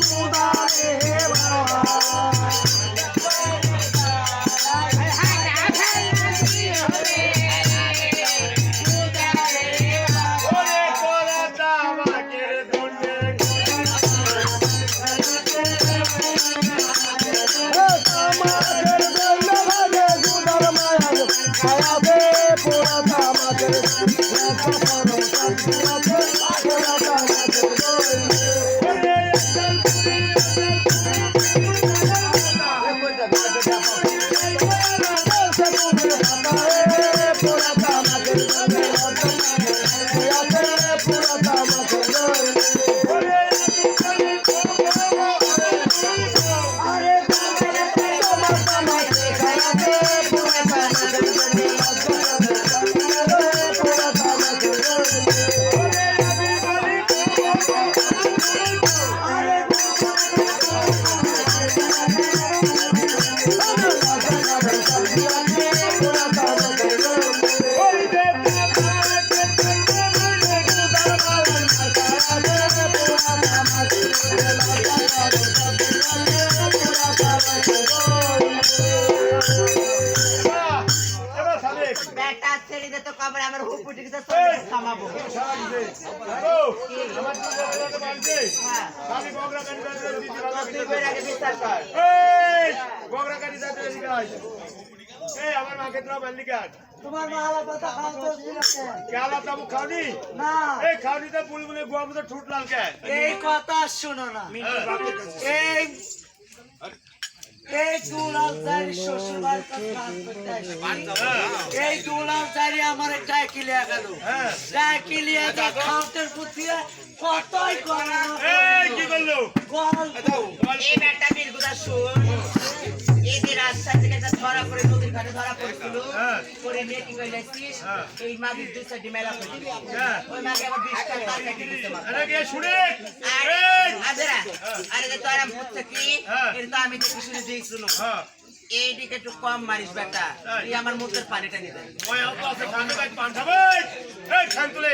গুদারে বাবা Thank you. ছেড়ে দে তো কবর আমার হুপ উঠে গেছে এই! থামাবো। সারা দিছে দেখো আমার দুটো কথা বলছে হ্যাঁ। বগরা কাটি যাচ্ছে দিদি বাবা তুই কই আগে বিচার কর। এই বগরা কাটি যাচ্ছে এদিকে আয় এই আমার মাকে তোরা বান্দি কাট তোমার মালা পাতা খাও তো কেলা তামু খাওনি? না। এই খাওনি তো পুলি পুলি গোয়া মতো ঠুট লাল কে? এই কথা শোনো না। এই এই দুলালদারি শ্বশুরবার আসে। এই দুলালদারি আমার ডাকিলিয়া গেল। হ্যাঁ ডাকিলিয়া যা খাওয়াতের প্রতি কতই করা কি করল? গল্প। এই বেটা বীরগুদা শুন। রাস্তা থেকে যা ধরা করে নদীর ঘাটে ধরা পড়ছিল। হ্যাঁ। পরে হ্যাঁ। এই মাগির দুই সাইডে মেলা করে দিবি। হ্যাঁ। ওই মাগে আবার বিশ টাকা তার কেটে দিতে আরে কে আরে এই। আজরা আরে যে তোর হচ্ছে কি। তো আমি দেখে শুনে দিই শুনো। হ্যাঁ। এই দিকে একটু কম মারিস বেটা? আমার মুখের পানিটা নিতে। ওই অল্প আছে ঠান্ডা কাজ পান খাবে। এই খান তুলে।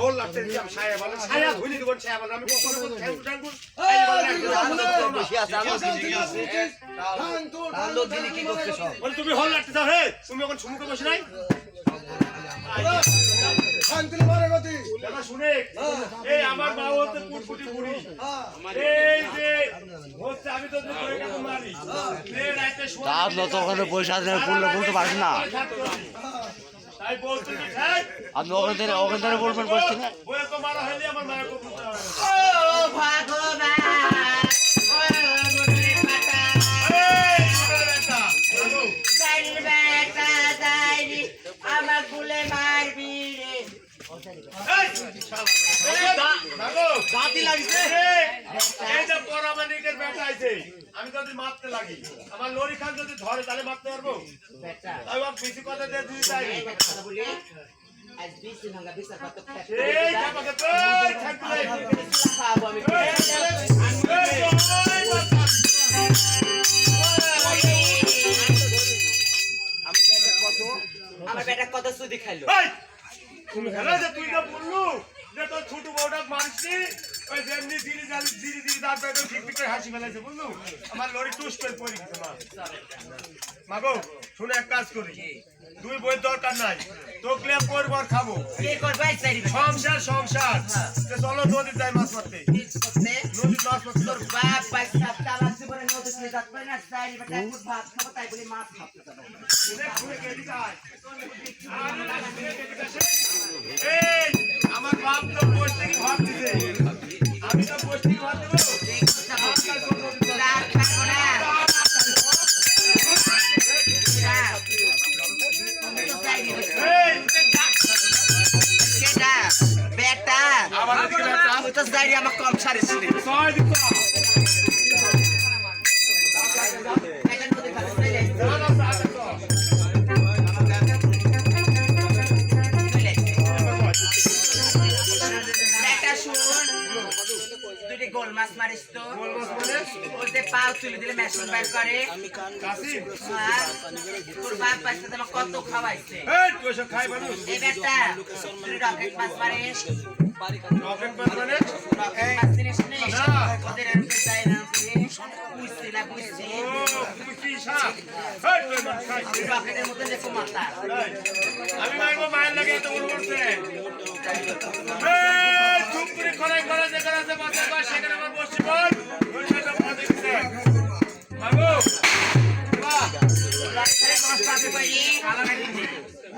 হোল লাগছে। আমি কখনো তুমি হোল লাগতে দাও হে! তুমি এখন সুমুখে বসে নাই? দাদা শুনে এই আমার মা হচ্ছে পুটপুটি বুড়ি এই যে হচ্ছে আমি তো ধরে কাকু মারি। এই রাতে শোয়া তা তো তো ওখানে বসে আছেন বললে বলতে পারছি না। তাই বলতে কি ঠিক আপনি ওখান থেকে ওখান থেকে বলবেন বসছি না? বলে তো মারা হইলে আমার মায়ের কবুল ও ভগবান। ও দাঁতি লাগিছে এই যে পরামানিকের বেটা আইছে আমি যদি মারতে লাগি। আমার লরি খান যদি ধরে তাহলে মারতে পারব তাই বেশি কথা দিয়ে কথা বলি আজ বিশ ভাঙা বিচার কত খাব আমি দিলি জালি দিলি দিলি দাঁত বের ঠিক ঠিক হাসি ফেলাইছে, বুঝলু? আমার লরি টুস করে পড়ে গেছে, মা। মাগো, শুনে এক কাজ করি। দুই বই দরকার নাই। তোকলে করব আর খাব? সংসার সংসার। চলো নদীর যাই মাছ মারতে। নদীর মাছ মারতে তোর বাপ পয়সা তালা ভাত খাব তাই বলে মাছ খাব মাছ মারিস তো। মানে? ওতে পাও তুলে দিলে মেশিন করে। তোর বাপ পয়সা তোমার কত খাওয়াইছে? এই বেটা রকেট মাছ মারিস। আমি মারবো মায়ের সেখানে আমার বসছি বল পড়ে বাহ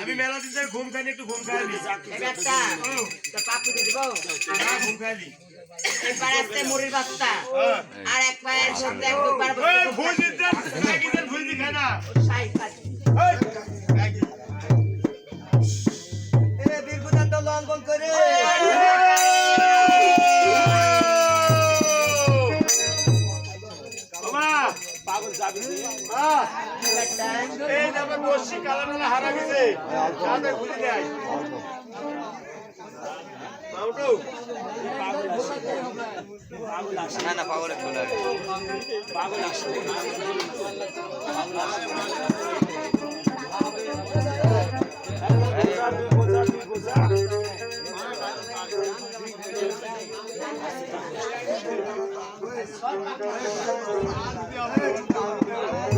আমি মেলা দিন ধরে ঘুম খাইনি একটু ঘুম পাপু দিয়ে দিব। ঘুম আসতে মুড়ির বাচ্চা। হ্যাঁ। আর এক পায়ের সাথে এক দুবার ভুল দিতে ভুল দি না। খাচ্ছি এই বসছি কালা নালা হারা গেছে। সাথে ভুলি দেয়। না না পাগলে চলে এই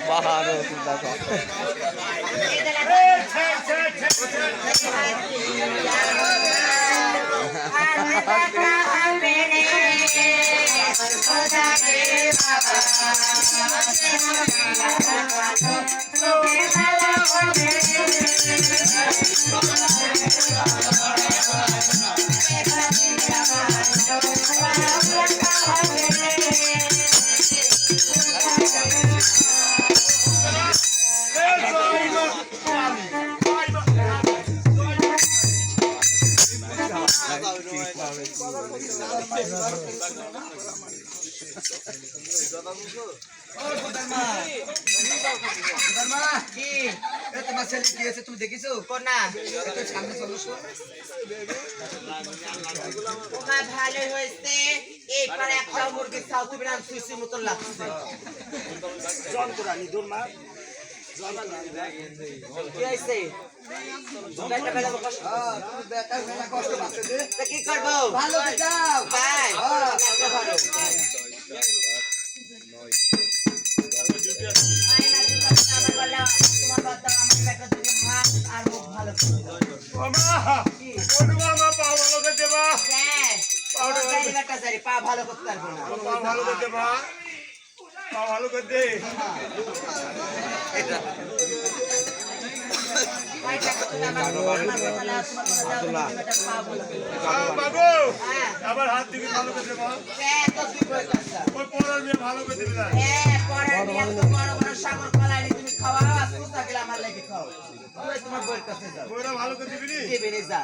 না আমার পাবে এই বেটা পা হলো এই সিজন সোজা পায় না ডালে কোনা ওমা ভালোই হয়েছে এইবার একটা মুরগির খাও তুমি না সুসি মতন লাগছে কি হয়েছে? কি করব ভালো দাও। আমার পা ভালো হ্যাঁ, করতে পারব না। পা ভালো করে দেবা পা ভালো করে দে হ্যাঁ, আবার হাত দিকে ভালো করে দেবা হ্যাঁ? ওই পড়ার মেয়ে ভালো করে দেবে না হ্যাঁ, পরের বড় বড় সাগর কলাই তুমি খাওয়াও, আর কুত্তা গেলে আমার লেগে খাও। তোমার বউয়ের কাছে যাও। ওরা ভালো করে দিবি দিবি যা।